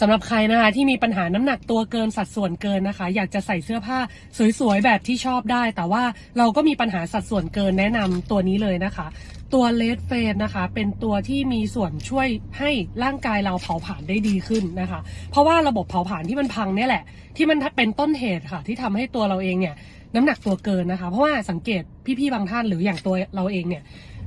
สำหรับใครนะคะที่มีปัญหาน้ำหนักตัวเกินสัดส่วนเกินนะคะ อยากจะใส่เสื้อผ้าสวยๆแบบที่ชอบได้ แต่ว่าเราก็มีปัญหาสัดส่วนเกินแนะนำตัวนี้เลยนะคะ ตัวเลดเฟนนะคะ เป็นตัวที่มีส่วนช่วยให้ร่างกายเราเผาผลาญได้ดีขึ้นนะคะ เพราะว่าระบบเผาผลาญที่มันพังเนี่ยแหละ ที่มันเป็นต้นเหตุค่ะ ที่ทำให้ตัวเราเองเนี่ยน้ำหนักตัวเกินนะคะ เพราะว่าสังเกตพี่ๆบางท่านหรืออย่างตัวเราเองเนี่ย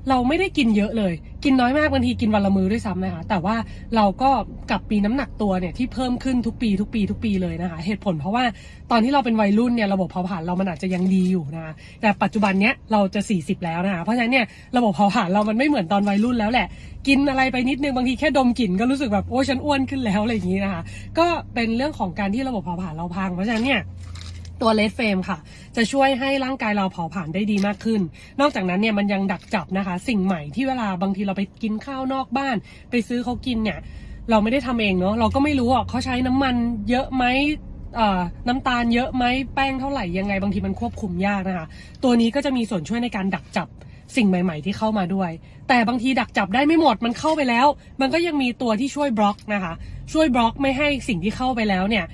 เราไม่ได้กินเยอะเลย กินน้อยมากบางทีกินวันละมื้อด้วยซ้ำนะคะแต่ว่าเราก็กลับมีน้ำหนักตัวเนี่ยที่เพิ่มขึ้นทุกปีทุกปีทุกปีเลยนะคะ เหตุผลเพราะว่าตอนที่เราเป็นวัยรุ่นเนี่ยระบบเผาผลาญเรามันอาจจะยังดีอยู่นะคะแต่ปัจจุบันเนี้ยเราจะ 40 แล้วนะคะเพราะฉะนั้นเนี่ยระบบเผาผลาญเรามันไม่เหมือนตอนวัยรุ่นแล้วแหละ กินอะไรไปนิดนึงบางทีแค่ดมกลิ่นก็รู้สึกแบบโอ้ฉันอ้วนขึ้นแล้วอะไรอย่างนี้นะคะก็เป็นเรื่องของการที่ระบบเผาผลาญเราพัง เพราะฉะนั้นเนี่ย ตัวเลดเฟมค่ะ จะช่วยให้ร่างกายเราเผาผลาญได้ดีมากขึ้น นอกจากนั้นเนี่ยมันยังดักจับนะคะ สิ่งใหม่ที่เวลาบางทีเราไปกินข้าวนอกบ้าน ไปซื้อเขากินเนี่ย เราไม่ได้ทำเองเนาะเราก็ไม่รู้อะเขาใช้น้ำมันเยอะไหมน้ำตาลเยอะไหมแป้งเท่าไหร่ยังไงบางทีมันควบคุมยากนะคะ ตัวนี้ก็จะมีส่วนช่วยในการดักจับสิ่งใหม่ ๆ ที่เข้ามาด้วย แต่บางทีดักจับได้ไม่หมดมันเข้าไปแล้ว มันก็ยังมีตัวที่ช่วยบล็อกนะคะ ช่วยบล็อกไม่ให้สิ่งที่เข้าไปแล้วเนี่ย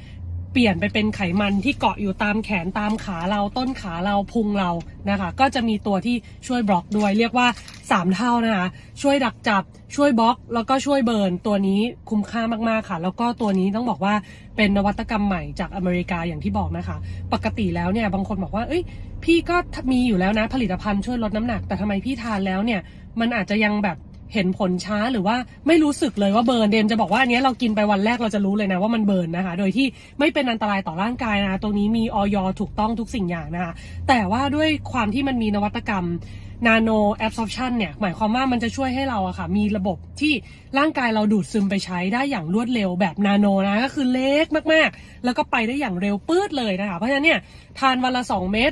เปลี่ยนไปเป็นไขมันที่เกาะอยู่ตามแขนตามขาเราต้นขาเราพุงเรานะคะ ก็จะมีตัวที่ช่วยบล็อกด้วย เรียกว่า 3 เท่านะคะ ช่วยดักจับช่วยบล็อก แล้วก็ช่วยเบิร์นตัวนี้คุ้มค่ามากๆค่ะ แล้วก็ตัวนี้ต้องบอกว่าเป็นนวัตกรรมใหม่จากอเมริกาอย่างที่บอกนะคะ ปกติแล้วเนี่ยบางคนบอกว่าเอ้ยพี่ก็มีอยู่แล้วนะผลิตภัณฑ์ช่วยลดน้ำหนักแต่ทำไมพี่ทานแล้วเนี่ยมันอาจจะยังแบบ เห็นผลช้าหรือว่าไม่รู้สึกเลยว่าเบิร์นเดมจะบอกว่าอันนี้เรากินไปวันแรกเราจะรู้เลยนะว่ามันเบิร์นนะคะ โดยที่ไม่เป็นอันตรายต่อร่างกายนะคะตรงนี้มีออยถูกต้องทุกสิ่งอย่างนะคะ แต่ว่าด้วยความที่มันมีนวัตกรรม nano absorption เนี่ยหมายความว่ามันจะช่วยให้เราอะค่ะ มีระบบที่ร่างกายเราดูดซึมไปใช้ได้อย่างรวดเร็วแบบนาโนนะ ก็คือเล็กมากๆ แล้วก็ไปได้อย่างเร็วปื๊ดเลยนะคะ เพราะฉะนั้นเนี่ยทานวันละ 2 เม็ด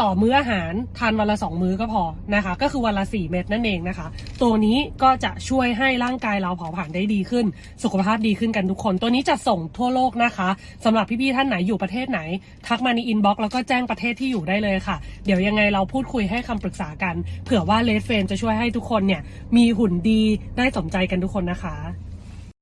ต่อมื้ออาหารทานวันละ 2 มื้อก็พอนะคะ ก็คือวันละ 4 เม็ดนั่นเองนะคะ ตัวนี้ก็จะช่วยให้ร่างกายเราเผาผลาญได้ดีขึ้น สุขภาพดีขึ้นกันทุกคน ตัวนี้จะส่งทั่วโลกนะคะสำหรับพี่ๆท่านไหนอยู่ประเทศไหน ทักมาในอินบ็อกซ์แล้วก็แจ้งประเทศที่อยู่ได้เลยค่ะ เดี๋ยวยังไงเราพูดคุยให้คำปรึกษากัน เผื่อว่าเลดเฟนจะช่วยให้ทุกคนเนี่ยมีหุ่นดีได้สมใจกันทุกคนนะคะ